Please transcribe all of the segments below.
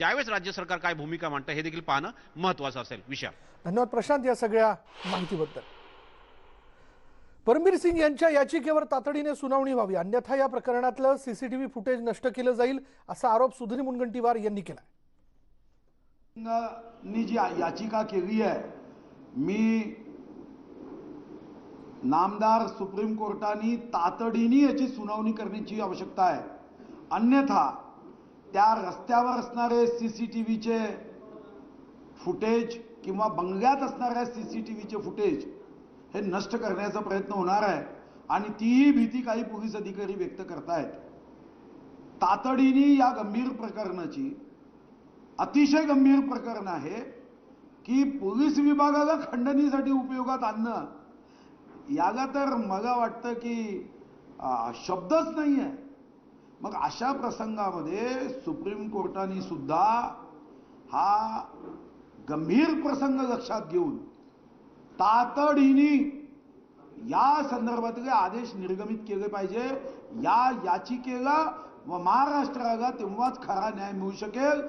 त्यावेळेस राज्य सरकार काय भूमिका मांडतं हे देखील पाहणं महत्वाचं असेल. विशाल. धन्यवाद प्रशांत या सगळ्या माहितीबद्दल. परमबीर सिंग यांच्या याचिकेवर तातडीने सुनावणी व्हावी अन्यथा या प्रकरणातलं सीसीटीव्ही फुटेज नष्ट केलं जाईल असा आरोप सुधीर मुनगंटीवार यांनी केला नी जी याचिका केली आहे मी नामदार सुप्रीम कोर्टाने तातडीने याची सुनावणी करण्याची आवश्यकता आहे. अन्यथा त्या रस्त्यावर असणारे सी सी टी व्हीचे फुटेज किंवा बंगल्यात असणाऱ्या सी सी टी व्हीचे फुटेज हे नष्ट करण्याचा प्रयत्न होणार आहे. आणि तीही भीती काही पोलीस अधिकारी व्यक्त करतायत. तातडीने या गंभीर प्रकरणाची अतिशय गंभीर प्रकरण आहे की पोलीस विभागाला खंडणीसाठी उपयोगात आणणं याला तर मला वाटतं की शब्दच नाही आहे मग अशा प्रसंगामध्ये सुप्रीम कोर्टाने सुद्धा हा गंभीर प्रसंग लक्षात घेऊन तातडीने या संदर्भातले आदेश निर्गमित केले पाहिजे. या याचिकेला व महाराष्ट्राला तेव्हाच खरा न्याय मिळू शकेल.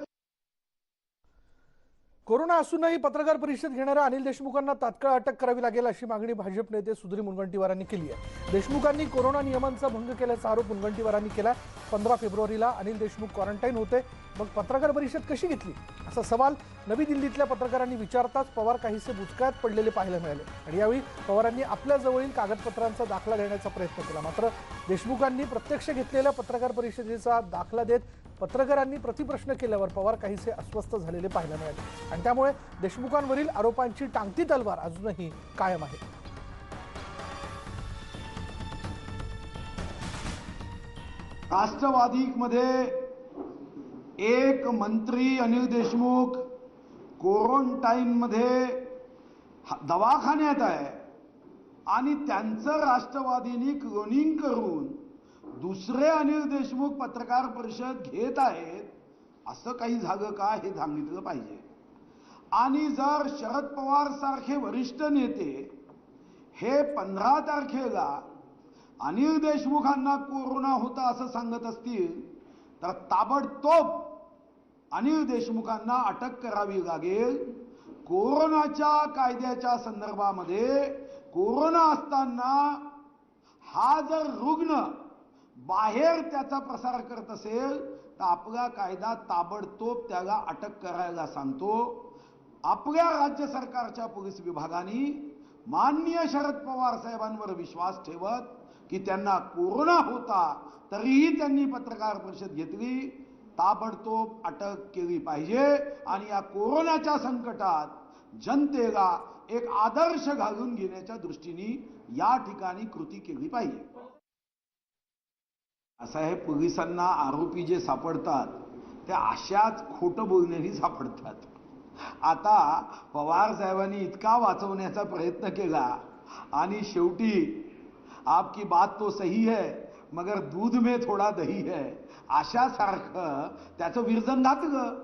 कोरोना असूनही पत्रकार परिषद घेणाऱ्या अनिल देशमुखांना तात्काळ अटक करावी लागेल अशी मागणी भाजप नेते सुधीर मुनगंटीवारांनी केली आहे. देशमुखांनी कोरोना नियमांचा भंग केल्याचा आरोप मुनगंटीवारांनी केला पंधरा फेब्रुवारीला अनिल देशमुख क्वारंटाईन होते. मग पत्रकार परिषद कशी घेतली? असा सवाल नवी दिल्लीतल्या पत्रकारांनी विचारताच पवार काहीसे बुचकायत पडलेले पाहायला मिळाले. आणि यावेळी पवारांनी आपल्या जवळील कागदपत्रांचा दाखला देण्याचा प्रयत्न केला. मात्र देशमुखांनी प्रत्यक्ष घेतलेल्या पत्रकार परिषदेचा दाखला देत पत्रकारांनी प्रतिप्रश्न केल्यावर पवार काहीसे अस्वस्थ झालेले पाहायला मिळाले. आणि त्यामुळे देशमुखांवरील आरोपांची टांगती तलवार अजूनही कायम आहे. राष्ट्रवादीमध्ये एक मंत्री अनिल देशमुख क्वारंटाईनमध्ये दवाखान्यात आहे. आणि त्यांचं राष्ट्रवादीनी क्लोनिंग करून दुसरे अनिल देशमुख पत्रकार परिषद घेत आहेत असं काही झालं का हे सांगितलं पाहिजे. आणि जर शरद पवार सारखे वरिष्ठ नेते हे पंधरा तारखेला अनिल देशमुखांना कोरोना होता असं सांगत असतील तर ताबडतोब अनिल देशमुखांना अटक करावी लागेल. कोरोनाच्या कायद्याच्या संदर्भामध्ये कोरोना असताना हा जर रुग्ण बाहेर त्याचा प्रसार करत असेल तर आपला कायदा ताबडतोब त्याला अटक करायला सांगतो. आपल्या राज्य सरकारच्या पोलीस विभागाने माननीय शरद पवार साहेबांवर विश्वास ठेवत की त्यांना कोरोना होता तरीही त्यांनी पत्रकार परिषद घेतली. ताबडतोब अटक केली पाहिजे आणि या कोरोनाच्या संकटात जनतेला एक आदर्श घालून घेण्याच्या दृष्टीने या ठिकाणी कृती केली पाहिजे. असं हे पोलिसांना आरोपी जे सापडतात ते अशाच खोटं बोलण्यानी सापडतात. आता पवार साहेबांनी इतका वाचवण्याचा प्रयत्न केला आणि शेवटी आपकी बात तो सही है मगर दूध में थोडा दही है अशासारखं त्याचं विरजन घातलं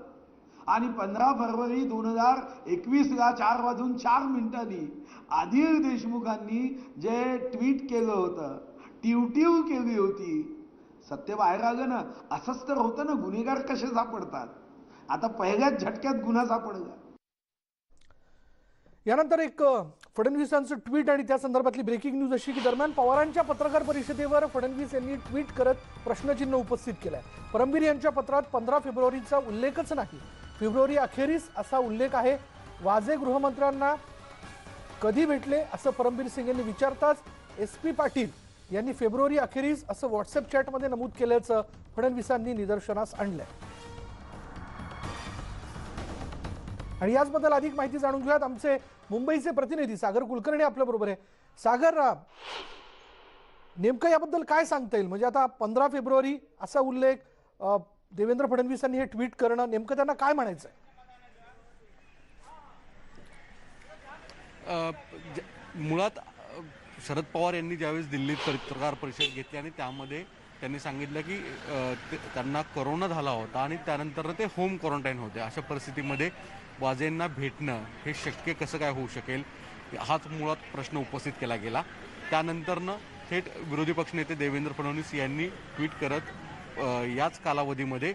आणि पंधरा फरवरी दोन हजार एकवीसला चार वाजून चार मिनिटांनी आदिल देशमुखांनी जे ट्विट केलं होतं टिवटिव केली होती सत्य बाहेर आलं ना असंच तर होतं ना गुन्हेगार कसे सापडतात? आता पहिल्याच झटक्यात गुन्हा सापडला. यानंतर एक फडणवीसांचं ट्विट आणि त्या संदर्भातली ब्रेकिंग न्यूज अशी की दरम्यान पवारांच्या पत्रकार परिषदेवर फडणवीस यांनी ट्विट करत प्रश्नचिन्ह उपस्थित केलंय. परमबीर यांच्या पत्रात पंधरा फेब्रुवारीचा उल्लेखच नाही. फेब्रुवारी अखेरीस असा उल्लेख आहे. वाजे गृहमंत्र्यांना कधी भेटले असं परमबीर सिंग यांनी विचारताच एस पी पाटील यांनी फेब्रुवारी अखेरीस असं व्हॉट्सअप चॅटमध्ये नमूद केल्याचं फडणवीसांनी निदर्शनास आणलंय. आणि याचबद्दल अधिक माहिती जाणून घेऊयात. आमचे मुंबईचे प्रतिनिधी सागर कुलकर्णी आपल्या बरोबर आहे. सागर नेमकं याबद्दल काय सांगता येईल? म्हणजे आता पंधरा फेब्रुवारी असा उल्लेख देवेंद्र फडणवीसांनी हे ट्विट करणं नेमकं त्यांना काय म्हणायचं आहे मुळात शरद पवार यांनी ज्यावेळेस दिल्लीत पत्रकार परिषद घेतली आणि त्यामध्ये त्यांनी सांगितलं की त्यांना करोना झाला होता आणि त्यानंतर ते होम क्वारंटाईन होते. अशा परिस्थितीमध्ये वाजेंना भेटणं हे शक्य कसं काय होऊ शकेल हाच मुळात प्रश्न उपस्थित केला गेला. त्यानंतरनं थेट विरोधी पक्षनेते देवेंद्र फडणवीस यांनी ट्विट करत याच कालावधीमध्ये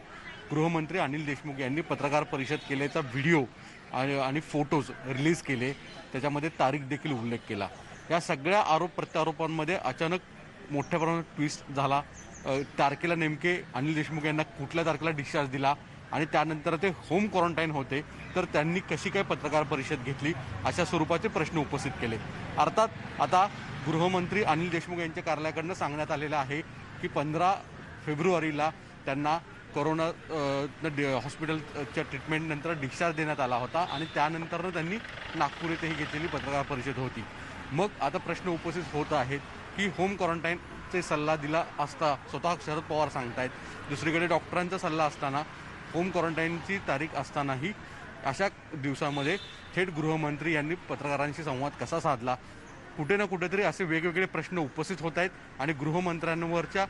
गृहमंत्री अनिल देशमुख यांनी पत्रकार परिषद केल्याचा व्हिडिओ आणि आणि फोटोज रिलीज केले. त्याच्यामध्ये तारीख देखील उल्लेख केला. या सगळ्या आरोप प्रत्यारोपांमध्ये अचानक मोठ्या प्रमाणात ट्विस्ट झाला. तारखेला नेमके अनिल देशमुख यांना कुठल्या तारखेला डिस्चार्ज दिला आणि त्यानंतर ते होम क्वारंटाईन होते. तर त्यांनी कशी काय पत्रकार परिषद घेतली अशा स्वरूपाचे प्रश्न उपस्थित केले. अर्थात आता गृहमंत्री अनिल देशमुख यांच्या कार्यालयाकडनं सांगण्यात आलेलं आहे की पंधरा फेब्रुवारीला त्यांना कोरोना हॉस्पिटलच्या ट्रीटमेंटनंतर डिस्चार्ज देण्यात आला होता आणि त्यानंतरनं त्यांनी नागपूर येथेही घेतलेली पत्रकार परिषद होती. मग आता प्रश्न उपस्थित होत आहेत की होम क्वारंटाईनचे सल्ला दिला असता स्वतः शरद पवार सांगतायत. दुसरीकडे डॉक्टरांचा सल्ला असताना होम क्वारंटाईनची तारीख असतानाही अशा दिवसामध्ये थेट गृहमंत्री यांनी पत्रकारांशी संवाद कसा साधला? कुठे ना कुठेतरी असे वेगवेगळे प्रश्न उपस्थित होत आहेत आणि गृहमंत्र्यांवरच्या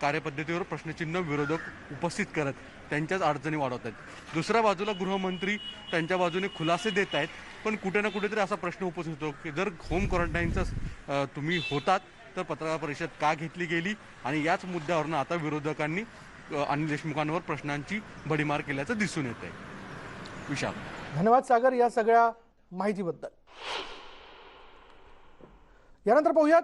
कार्यपद्धतीवर प्रश्नचिन्ह विरोधक उपस्थित करत त्यांच्याच अडचणी वाढवत आहेत. दुसऱ्या बाजूला गृहमंत्री त्यांच्या बाजूने खुलासे देत आहेत पण कुठे ना कुठेतरी असा प्रश्न उपस्थित होतो की जर होम क्वारंटाईनचा तुम्ही होतात तर पत्रकार परिषद का घेतली गेली? आणि याच मुद्द्यावरनं आता विरोधकांनी अनिल देशमुखांवर प्रश्नांची भडीमार केल्याचं दिसून येत आहे विशाल. धन्यवाद सागर या सगळ्या माहितीबद्दल. यानंतर पाहूयात